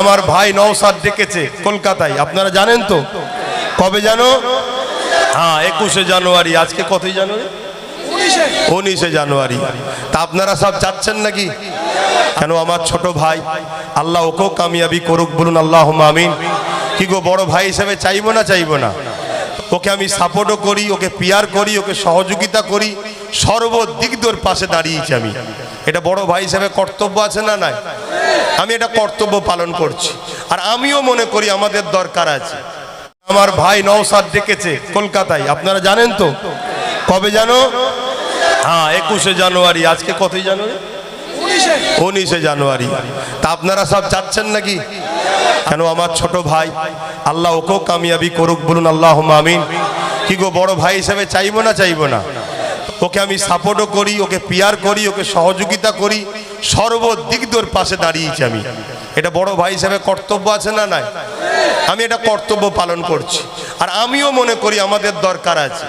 আমার ভাই নওসাদ ডেকেছে কলকাতায়, আপনারা জানেন তো? কবে জানো? হ্যাঁ একুশে জানুয়ারি, আজকে কতই জানুয়ারি? উনিশে জানুয়ারি। তা আপনারা সব যাচ্ছেন নাকি? কেন আমার ছোট ভাই? আল্লাহ ওকেও কামিয়াবি করুক, বলুন আল্লাহ আমিন। কি গো, বড় ভাই হিসেবে চাইব না চাইব না? ওকে আমি সাপোর্টও করি, ওকে পিয়ার করি, ওকে সহযোগিতা করি, সর্বদিক পাশে দাঁড়িয়েছি আমি। এটা বড় ভাই হিসেবে কর্তব্য আছে না নাই? আমি এটা কর্তব্য পালন করছি। আর আমিও মনে করি আমাদের দরকার আছে। আমার ভাই নওসাদ ডেকেছে কলকাতায়, আপনারা জানেন তো? কবে জানো? হ্যাঁ একুশে জানুয়ারি। আজকে কতই জানুয়ারি? উনিশে জানুয়ারি। তা আপনারা সব চাচ্ছেন নাকি? কেন আমার ছোট ভাই? আল্লাহ ওকেও কামিয়াবি করুক, বলুন আল্লাহ আমিন। কি গো, বড় ভাই হিসেবে চাইব না চাইব না? ওকে আমি সাপোর্টও করি, ওকে পিয়ার করি, ওকে সহযোগিতা করি। সর্বদিক তোর পাশে দাঁড়িয়েছি আমি। এটা বড় ভাই হিসাবে কর্তব্য আছে না নাই? আমি এটা কর্তব্য পালন করছি। আর আমিও মনে করি আমাদের দরকার আছে।